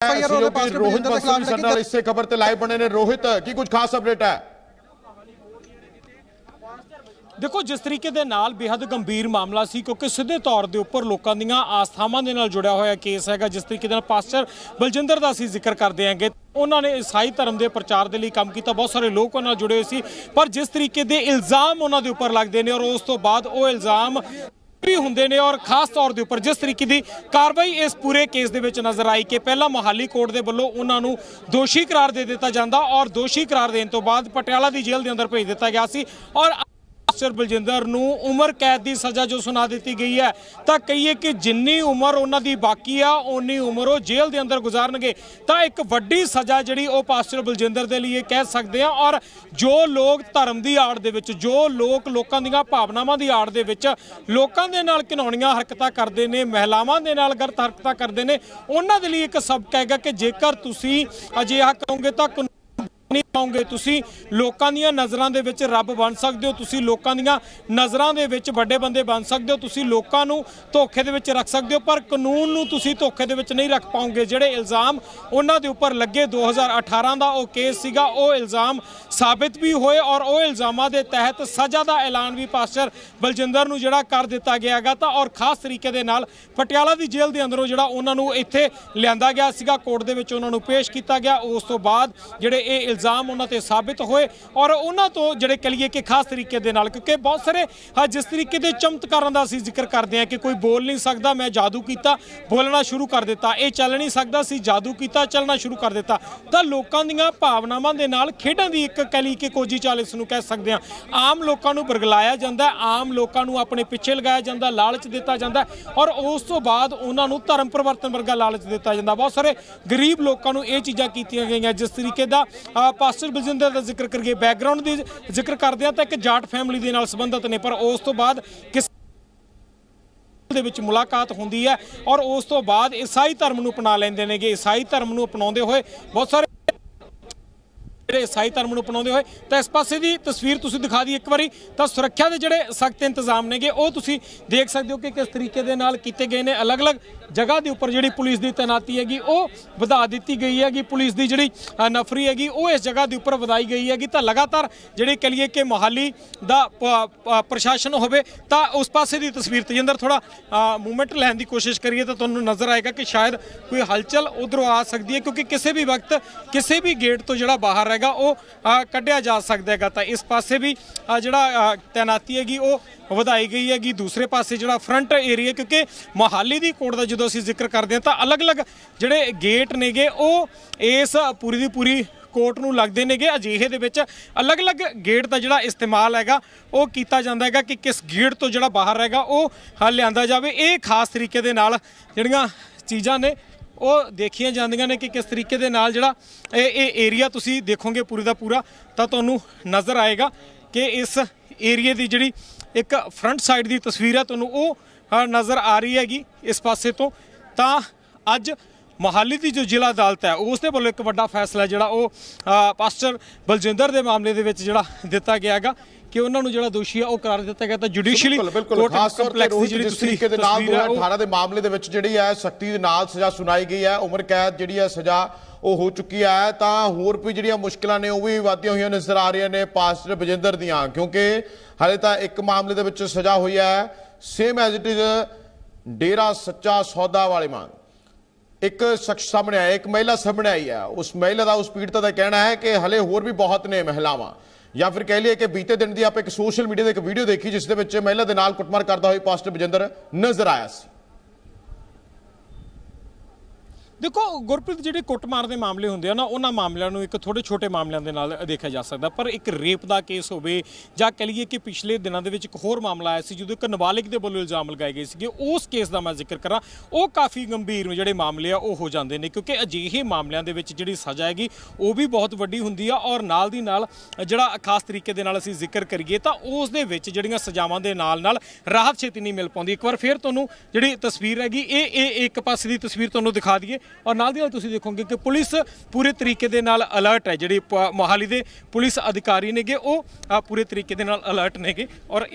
FIR ਉਹਦੇ ਪਾਸ ਰੋਹਿਤ ਦੇ ਖਿਲਾਫ ਸਾਡੇ ਨਾਲ ਇਸੇ ਖਬਰ ਤੇ ਲਾਈਵ ਬਣੇ ਨੇ। ਰੋਹਿਤ ਕੀ ਕੁਝ ਖਾਸ ਅਪਡੇਟ ਹੈ? ਦੇਖੋ ਜਿਸ ਤਰੀਕੇ ਦੇ ਨਾਲ ਬੇहद ਗੰਭੀਰ ਮਾਮਲਾ ਸੀ ਕਿਉਂਕਿ ਸਿੱਧੇ ਤੌਰ ਦੇ ਉੱਪਰ ਲੋਕਾਂ ਦੀਆਂ ਆਸਥਾਵਾਂ ਦੇ ਨਾਲ ਜੁੜਿਆ ਹੋਇਆ ਕੇਸ ਹੈਗਾ ਜਿਸ ਤਰੀਕੇ ਦੇ ਨਾਲ ਪਾਸਟਰ ਬਲਜਿੰਦਰ ਦਾ ਅਸੀਂ ਜ਼ਿਕਰ ਕਰਦੇ ਹਾਂਗੇ। ਉਹਨਾਂ ਨੇ ਈਸਾਈ ਧਰਮ ਦੇ ਪ੍ਰਚਾਰ ਦੇ ਲਈ ਕੰਮ ਕੀਤਾ ਬਹੁਤ ਸਾਰੇ ਲੋਕ ਉਹਨਾਂ ਨਾਲ ਜੁੜੇ ਹੋਏ ਸੀ ਪਰ ਜਿਸ ਤਰੀਕੇ ਦੇ ਇਲਜ਼ਾਮ ਉਹਨਾਂ ਦੇ ਉੱਪਰ ਲੱਗਦੇ ਨੇ ਔਰ ਉਸ ਤੋਂ ਬਾਅਦ ਉਹ ਇਲਜ਼ਾਮ ਵੀ ਹੁੰਦੇ ਨੇ ਔਰ ਖਾਸ ਤੌਰ ਦੇ ਉੱਪਰ ਜਿਸ ਤਰੀਕੇ ਦੀ ਕਾਰਵਾਈ ਇਸ ਪੂਰੇ ਕੇਸ ਦੇ ਵਿੱਚ ਨਜ਼ਰ ਆਈ ਕਿ ਪਹਿਲਾਂ ਮੋਹਾਲੀ ਕੋਰਟ ਦੇ ਵੱਲੋਂ ਉਹਨਾਂ ਨੂੰ ਦੋਸ਼ੀ ਕਰਾਰ ਦੇ ਦਿੱਤਾ ਜਾਂਦਾ ਔਰ ਦੋਸ਼ੀ ਕਰਾਰ ਦੇਣ ਤੋਂ ਬਾਅਦ ਪਟਿਆਲਾ ਦੀ ਜੇਲ੍ਹ ਦੇ ਅੰਦਰ ਭੇਜ ਦਿੱਤਾ ਗਿਆ ਸੀ ਔਰ ਮਾਸਟਰ ਬਲਜਿੰਦਰ ਨੂੰ ਉਮਰ ਕੈਦ ਦੀ ਸਜ਼ਾ ਜੋ ਸੁਣਾ ਦਿੱਤੀ ਗਈ ਹੈ, ਤਾਂ ਕਹੀਏ ਕਿ ਜਿੰਨੀ ਉਮਰ ਉਹਨਾਂ ਦੀ ਬਾਕੀ ਆ ਉਨੀ ਉਮਰ ਉਹ ਜੇਲ੍ਹ ਦੇ ਅੰਦਰ ਗੁਜ਼ਾਰਨਗੇ। ਤਾਂ ਇੱਕ ਵੱਡੀ ਸਜ਼ਾ ਜਿਹੜੀ ਉਹ ਪਾਸਟਰ ਬਲਜਿੰਦਰ ਦੇ ਲਈ ਇਹ ਕਹਿ ਸਕਦੇ ਆ, ਔਰ ਜੋ ਲੋਕ ਧਰਮ ਦੀ ਆੜ ਦੇ ਵਿੱਚ, ਜੋ ਲੋਕ ਲੋਕਾਂ ਦੀਆਂ ਭਾਵਨਾਵਾਂ ਦੀ ਆੜ ਦੇ ਵਿੱਚ ਲੋਕਾਂ ਦੇ ਨਾਲ ਘਿਨਾਉਣੀਆਂ ਹਰਕਤਾਂ ਕਰਦੇ ਨੇ, ਮਹਿਲਾਵਾਂ ਦੇ ਨਾਲ ਗਲਤ ਹਰਕਤਾਂ ਕਰਦੇ ਨੇ, ਉਹਨਾਂ ਦੇ ਲਈ ਇੱਕ ਸਬਕ ਹੈਗਾ ਕਿ ਜੇਕਰ ਤੁਸੀਂ ਅਜਿਹਾ ਕਰੋਗੇ ਤਾਂ ਪਾਉਂਗੇ। ਤੁਸੀਂ ਲੋਕਾਂ ਦੀਆਂ ਨਜ਼ਰਾਂ ਦੇ ਵਿੱਚ ਰੱਬ ਬਣ ਸਕਦੇ ਹੋ। ਤੁਸੀਂ ਲੋਕਾਂ ਦੀਆਂ ਨਜ਼ਰਾਂ ਦੇ ਵਿੱਚ ਵੱਡੇ ਬੰਦੇ ਬਣ ਸਕਦੇ ਹੋ। ਤੁਸੀਂ ਲੋਕਾਂ ਨੂੰ ਧੋਖੇ ਦੇ ਵਿੱਚ ਰੱਖ ਸਕਦੇ ਹੋ, ਪਰ ਕਾਨੂੰਨ ਨੂੰ ਤੁਸੀਂ ਧੋਖੇ ਦੇ ਵਿੱਚ ਨਹੀਂ ਰੱਖ ਪਾਉਂਗੇ। ਜਿਹੜੇ ਇਲਜ਼ਾਮ ਉਹਨਾਂ ਦੇ ਉੱਪਰ ਲੱਗੇ 2018 ਦਾ ਉਹ ਕੇਸ ਸੀਗਾ, ਉਹ ਇਲਜ਼ਾਮ ਸਾਬਿਤ ਵੀ ਹੋਏ ਔਰ ਉਹ ਇਲਜ਼ਾਮਾਂ ਦੇ ਤਹਿਤ ਸਜ਼ਾ ਦਾ ਐਲਾਨ ਵੀ ਪਾਸਟਰ ਬਲਜਿੰਦਰ ਨੂੰ ਜਿਹੜਾ ਕਰ ਦਿੱਤਾ ਗਿਆ ਹੈਗਾ ਤਾਂ ਔਰ ਖਾਸ ਤਰੀਕੇ ਦੇ ਨਾਲ ਪਟਿਆਲਾ ਦੀ ਜੇਲ੍ਹ ਦੇ ਅੰਦਰੋਂ ਜਿਹੜਾ ਉਹਨਾਂ ਨੂੰ ਇੱਥੇ ਲਿਆਂਦਾ ਗਿਆ ਸੀਗਾ, ਕੋਰਟ ਦੇ ਵਿੱਚ ਉਹਨਾਂ ਨੂੰ ਪੇਸ਼ ਕੀਤਾ ਗਿਆ। ਉਸ ਤੋਂ ਬਾਅਦ ਜਿਹੜੇ ਇਹ ਇਲਜ਼ਾਮ ਉਹਨਾਂ ਤੇ ਸਾਬਿਤ ਹੋਏ ਔਰ ਉਹਨਾਂ ਤੋਂ ਜਿਹੜੇ ਕਹੀਏ ਕਿ ਖਾਸ ਤਰੀਕੇ ਦੇ ਨਾਲ, ਕਿਉਂਕਿ ਬਹੁਤ ਸਾਰੇ ਜਿਸ ਤਰੀਕੇ ਦੇ ਚਮਤਕਾਰਾਂ ਦਾ ਅਸੀਂ ਜ਼ਿਕਰ ਕਰਦੇ ਹਾਂ ਕਿ ਕੋਈ ਬੋਲ ਨਹੀਂ ਸਕਦਾ, ਮੈਂ ਜਾਦੂ ਕੀਤਾ, ਬੋਲਣਾ ਸ਼ੁਰੂ ਕਰ ਦਿੱਤਾ, ਇਹ ਚੱਲ ਨਹੀਂ ਸਕਦਾ ਸੀ, ਜਾਦੂ ਕੀਤਾ, ਚੱਲਣਾ ਸ਼ੁਰੂ ਕਰ ਦਿੱਤਾ। ਤਾਂ ਲੋਕਾਂ ਦੀਆਂ ਭਾਵਨਾਵਾਂ ਦੇ ਨਾਲ ਖੇਡਾਂ ਦੀ ਇੱਕ ਕਲੀ ਕਿ ਕੋਜੀ ਚਾਲ ਇਸ ਨੂੰ ਕਹਿ ਸਕਦੇ ਹਾਂ। ਆਮ ਲੋਕਾਂ ਨੂੰ ਬਰਗਲਾਇਆ ਜਾਂਦਾ, ਆਮ ਲੋਕਾਂ ਨੂੰ ਆਪਣੇ ਪਿੱਛੇ ਲਗਾਇਆ ਜਾਂਦਾ, ਲਾਲਚ ਦਿੱਤਾ ਜਾਂਦਾ ਔਰ ਉਸ ਤੋਂ ਬਾਅਦ ਉਹਨਾਂ ਨੂੰ ਧਰਮ ਪਰਿਵਰਤਨ ਵਰਗਾ ਲਾਲਚ ਦਿੱਤਾ ਜਾਂਦਾ। ਬਹੁਤ ਸਾਰੇ ਗਰੀਬ ਲੋਕਾਂ ਨੂੰ ਇਹ ਚੀਜ਼ਾਂ ਕੀਤੀਆਂ ਗਈਆਂ, ਜਿਸ ਤਰੀਕੇ ਦਾ ਅ, ਬਲਜਿੰਦਰ ਦਾ ਜ਼ਿਕਰ ਕਰੀਏ ਬੈਕਗ੍ਰਾਉਂਡ ਦੀ ਜ਼ਿਕਰ ਕਰਦੇ ਹਾਂ ਤਾਂ ਇੱਕ ਜਾਟ ਫੈਮਿਲੀ ਦੇ ਨਾਲ ਸੰਬੰਧਿਤ ਨੇ ਪਰ ਉਸ ਤੋਂ ਬਾਅਦ ਕਿਸ ਦੇ ਵਿੱਚ ਮੁਲਾਕਾਤ ਹੁੰਦੀ ਹੈ ਔਰ ਉਸ ਤੋਂ ਬਾਅਦ ਈਸਾਈ ਧਰਮ ਨੂੰ ਅਪਣਾ ਲੈਂਦੇ ਨੇਗੇ। ਈਸਾਈ ਧਰਮ ਨੂੰ ਅਪਣਾਉਂਦੇ ਹੋਏ ਬਹੁਤ ਸਾਰੇ ਜਿਹੜੇ ਈਸਾਈ ਧਰਮ ਨੂੰ ਅਪਣਾਉਂਦੇ ਹੋਏ ਤਾਂ ਇਸ ਪਾਸੇ ਦੀ ਤਸਵੀਰ ਤੁਸੀਂ ਦਿਖਾ ਦੀ ਇੱਕ ਵਾਰੀ। ਤਾਂ ਸੁਰੱਖਿਆ ਦੇ ਜਿਹੜੇ ਸਖਤ ਇੰਤਜ਼ਾਮ ਨੇਗੇ ਉਹ ਤੁਸੀਂ ਦੇਖ ਸਕਦੇ ਹੋ ਕਿ ਕਿਸ ਤਰੀਕੇ ਦੇ ਨਾਲ ਕੀਤੇ ਗਏ ਨੇ। ਅਲੱਗ-ਅਲੱਗ ਜਗ੍ਹਾ ਦੇ ਉੱਪਰ ਜਿਹੜੀ ਪੁਲਿਸ ਦੀ ਤੈਨਾਤੀ ਹੈਗੀ, ਉਹ ਵਧਾ ਦਿੱਤੀ ਗਈ ਹੈਗੀ। ਪੁਲਿਸ ਦੀ ਜਿਹੜੀ ਨਫਰੀ ਹੈਗੀ, ਉਹ ਇਸ ਜਗ੍ਹਾ ਦੇ ਉੱਪਰ ਵਧਾਈ ਗਈ ਹੈਗੀ। ਤਾਂ ਲਗਾਤਾਰ ਜਿਹੜੇ ਲਈਏ ਕਿ ਮੋਹਾਲੀ ਦਾ, ਪ- ਪ੍ਰਸ਼ਾਸਨ ਹੋਵੇ, ਤਾਂ ਉਸ ਪਾਸੇ ਦੀ ਤਸਵੀਰ ਤੇਜਿੰਦਰ ਥੋੜਾ ਮੂਵਮੈਂਟ ਲੈਣ ਦੀ ਕੋਸ਼ਿਸ਼ ਕਰੀਏ ਤਾਂ ਤੁਹਾਨੂੰ ਨਜ਼ਰ ਆਏਗਾ ਕਿ ਸ਼ਾਇਦ ਕੋਈ ਹਲਚਲ ਉਧਰੋਂ ਆ ਸਕਦੀ ਹੈ, ਕਿਉਂਕਿ ਕਿਸੇ ਵੀ ਵਕਤ ਕਿਸੇ ਵੀ ਗੇਟ ਤੋਂ ਜਿਹੜਾ ਬਾਹਰ ਹੈਗਾ, ਉਹ ਕੱਢਿਆ ਜਾ ਸਕਦਾ ਹੈਗਾ। ਤਾਂ ਇਸ ਪਾਸੇ ਵੀ ਜਿਹੜਾ ਤੈਨਾਤੀ ਹੈਗੀ, ਉਹ ਵਧਾਈ ਗਈ ਹੈਗੀ। ਦੂਸਰੇ ਪਾਸੇ ਜਿਹੜਾ ਫਰੰਟ ਏਰੀਆ, ਕਿਉਂਕਿ ਮੋਹਾਲੀ ਦੀ ਕੋਟ ਦਾ ਜਦੋਂ ਅਸੀਂ ਜ਼ਿਕਰ ਕਰਦੇ ਹਾਂ ਤਾਂ ਅਲੱਗ-ਅਲੱਗ ਜਿਹੜੇ ਗੇਟ ਨੇਗੇ, ਉਹ ਇਸ ਪੂਰੀ ਦੀ ਪੂਰੀ ਕੋਰਟ ਨੂੰ ਲੱਗਦੇ ਨੇਗੇ। ਅਜਿਹੇ ਦੇ ਵਿੱਚ ਅਲੱਗ-ਅਲੱਗ ਗੇਟ ਦਾ ਜਿਹੜਾ ਇਸਤੇਮਾਲ ਹੈਗਾ, ਉਹ ਕੀਤਾ ਜਾਂਦਾ ਹੈਗਾ ਕਿ ਕਿਸ ਗੇਟ ਤੋਂ ਜਿਹੜਾ ਬਾਹਰ ਹੈਗਾ, ਉਹ ਹ ਲਿਆਂਦਾ ਜਾਵੇ। ਇਹ ਖਾਸ ਤਰੀਕੇ ਦੇ ਨਾਲ ਜਿਹੜੀਆਂ ਚੀਜ਼ਾਂ ਨੇ, ਉਹ ਦੇਖੀਆਂ ਜਾਂਦੀਆਂ ਨੇ ਕਿ ਕਿਸ ਤਰੀਕੇ ਦੇ ਨਾਲ ਜਿਹੜਾ ਇਹ ਇਹ ਏਰੀਆ ਤੁਸੀਂ ਦੇਖੋਗੇ ਪੂਰੀ ਦਾ ਪੂਰਾ, ਤਾਂ ਤੁਹਾਨੂੰ ਨਜ਼ਰ ਆਏਗਾ ਕਿ ਇਸ ਏਰੀਏ ਦੀ ਜਿਹੜੀ ਇੱਕ ਫਰੰਟ ਸਾਈਡ ਦੀ ਤਸਵੀਰ ਹੈ, ਤੁਹਾਨੂੰ ਉਹ ਨਜ਼ਰ ਆ ਰਹੀ ਹੈਗੀ ਇਸ ਪਾਸੇ ਤੋਂ। ਤਾਂ ਅੱਜ ਮੋਹਾਲੀ ਦੀ ਜੋ ਜ਼ਿਲ੍ਹਾ ਅਦਾਲਤ ਹੈ ਉਸ ਦੇ ਵੱਲੋਂ ਇੱਕ ਵੱਡਾ ਫੈਸਲਾ ਜਿਹੜਾ ਉਹ ਪਾਸਟਰ ਬਲਜਿੰਦਰ ਦੇ ਮਾਮਲੇ ਦੇ ਵਿੱਚ ਜਿਹੜਾ ਦਿੱਤਾ ਗਿਆ ਹੈਗਾ ਕਿ ਉਹਨਾਂ ਨੂੰ ਜਿਹੜਾ ਦੋਸ਼ੀ ਹੈ ਉਹ ਕਰਾਰ ਦਿੱਤਾ ਗਿਆ। ਤਾਂ ਜੁਡੀਸ਼ੀਅਲੀ ਬਿਲਕੁਲ ਬਿਲਕੁਲ। ਖਾਸ ਤੌਰ ਤੇ ਰੋਹਿਤ ਜਿਸ ਤਰੀਕੇ ਦੇ ਨਾਲ 2018 ਦੇ ਮਾਮਲੇ ਦੇ ਵਿੱਚ ਜਿਹੜੀ ਹੈ ਸਖਤੀ ਦੇ ਨਾਲ ਸਜ਼ਾ ਸੁਣਾਈ ਗਈ ਹੈ। ਉਮਰ ਕੈਦ ਜਿਹੜੀ ਹੈ ਸਜ਼ਾ ਉਹ ਹੋ ਚੁੱਕੀ ਹੈ। ਤਾਂ ਹੋਰ ਵੀ ਜਿਹੜੀਆਂ ਮੁਸ਼ਕਲਾਂ ਨੇ ਉਹ ਵੀ ਵਾਧੀਆਂ ਹੋਈਆਂ ਨਜ਼ਰ ਆ ਰਹੀਆਂ ਨੇ ਪਾਸਟਰ ਬਜਿੰਦਰ ਦੀਆਂ ਕਿਉਂਕਿ ਹਾਲੇ ਤਾਂ ਇੱਕ ਮਾਮਲੇ ਦੇ ਵਿੱਚ ਸਜ਼ਾ ਹੋਈ ਹੈ। Same as it is Dera Sacha Sauda ਵਾਲੇ ਮਾਨ ਇੱਕ ਸ਼ਖਸ ਸਾਹਮਣੇ ਆਇਆ, ਇੱਕ ਮਹਿਲਾ ਸਾਹਮਣੇ ਆਈ ਹੈ ਉਸ ਮਹਿਲਾ ਦਾ ਉਸ ਪੀੜਤਾ ਦਾ ਕਹਿਣਾ ਹੈ ਕਿ ਹਲੇ ਹੋਰ ਵੀ ਬਹੁਤ ਨੇ ਮਹਿਲਾਵਾਂ। ਜਾਂ ਫਿਰ ਕਹਿ ਲਈਏ ਕਿ ਬੀਤੇ ਦਿਨ ਦੀ ਆਪਾਂ ਇੱਕ ਸੋਸ਼ਲ ਮੀਡੀਆ ਤੇ ਇੱਕ ਵੀਡੀਓ ਦੇਖੀ, ਜਿਸ ਦੇ ਵਿੱਚ ਮਹਿਲਾ ਦੇ ਨਾਲ ਕੁੱਟਮਾਰ ਕਰਦਾ ਹੋਇਆ ਪਾਸਟਰ ਬਜਿੰਦਰ ਨਜ਼ਰ ਆਇਆ ਸੀ। ਦੇਖੋ, ਗੁਰਪ੍ਰੀਤ, ਜਿਹੜੇ ਕੁੱਟਮਾਰ ਦੇ ਮਾਮਲੇ ਹੁੰਦੇ ਆ ਨਾ, ਉਹਨਾਂ ਮਾਮਲਿਆਂ ਨੂੰ ਇੱਕ ਥੋੜੇ ਛੋਟੇ ਮਾਮਲਿਆਂ ਦੇ ਨਾਲ ਦੇਖਿਆ ਜਾ ਸਕਦਾ। ਪਰ ਇੱਕ ਰੇਪ ਦਾ ਕੇਸ ਹੋਵੇ, ਜਾਂ ਕਹ ਲਈਏ ਕਿ ਪਿਛਲੇ ਦਿਨਾਂ ਦੇ ਵਿੱਚ ਇੱਕ ਹੋਰ ਮਾਮਲਾ ਆਇਆ ਸੀ, ਜਦੋਂ ਇੱਕ ਨਾਬਾਲਿਗ ਦੇ ਵੱਲੋਂ ਇਲਜ਼ਾਮ ਲਗਾਏ ਗਏ ਸੀਗੇ, ਉਸ ਕੇਸ ਦਾ ਮੈਂ ਜ਼ਿਕਰ ਕਰਾਂ। ਉਹ ਕਾਫੀ ਗੰਭੀਰ ਜਿਹੜੇ ਮਾਮਲੇ ਆ, ਉਹ ਹੋ ਜਾਂਦੇ ਨੇ, ਕਿਉਂਕਿ ਅਜਿਹੇ ਮਾਮਲਿਆਂ ਦੇ ਵਿੱਚ ਜਿਹੜੀ ਸਜ਼ਾ ਹੈਗੀ, ਉਹ ਵੀ ਬਹੁਤ ਵੱਡੀ ਹੁੰਦੀ ਆ, ਔਰ ਨਾਲ ਦੀ ਨਾਲ ਜਿਹੜਾ ਖਾਸ ਤਰੀਕੇ ਦੇ ਨਾਲ ਅਸੀਂ ਜ਼ਿਕਰ ਕਰੀਏ, ਤਾਂ ਉਸ ਦੇ ਵਿੱਚ ਜਿਹੜੀਆਂ ਸਜ਼ਾਵਾਂ ਦੇ ਨਾਲ ਨਾਲ ਰਾਹਤ ਛੇਤੀ ਨਹੀਂ ਮਿਲ ਪਾਉਂਦੀ। ਇੱਕ ਵਾਰ ਫੇਰ ਤੁਹਾਨੂੰ ਜਿਹੜੀ ਤਸਵੀਰ ਹੈਗੀ, ਇਹ ਇਹ ਇੱਕ ਪਾਸੇ ਦੀ ਤਸਵੀਰ ਤੁਹਾਨੂੰ ਦਿਖਾ ਦਈਏ। ਔਰ ਨਾਲ ਦੀ ਨਾਲ ਤੁਸੀਂ ਦੇਖੋਗੇ ਕਿ ਪੁਲਿਸ ਪੂਰੇ ਤਰੀਕੇ ਦੇ ਨਾਲ ਅਲਰਟ ਹੈ, ਜਿਹੜੀ ਮੋਹਾਲੀ ਦੇ ਪੁਲਿਸ ਅਧਿਕਾਰੀ ਨੇਗੇ, ਉਹ ਪੂਰੇ ਤਰੀਕੇ ਦੇ ਨਾਲ ਅਲਰਟ ਨੇਗੇ ਔਰ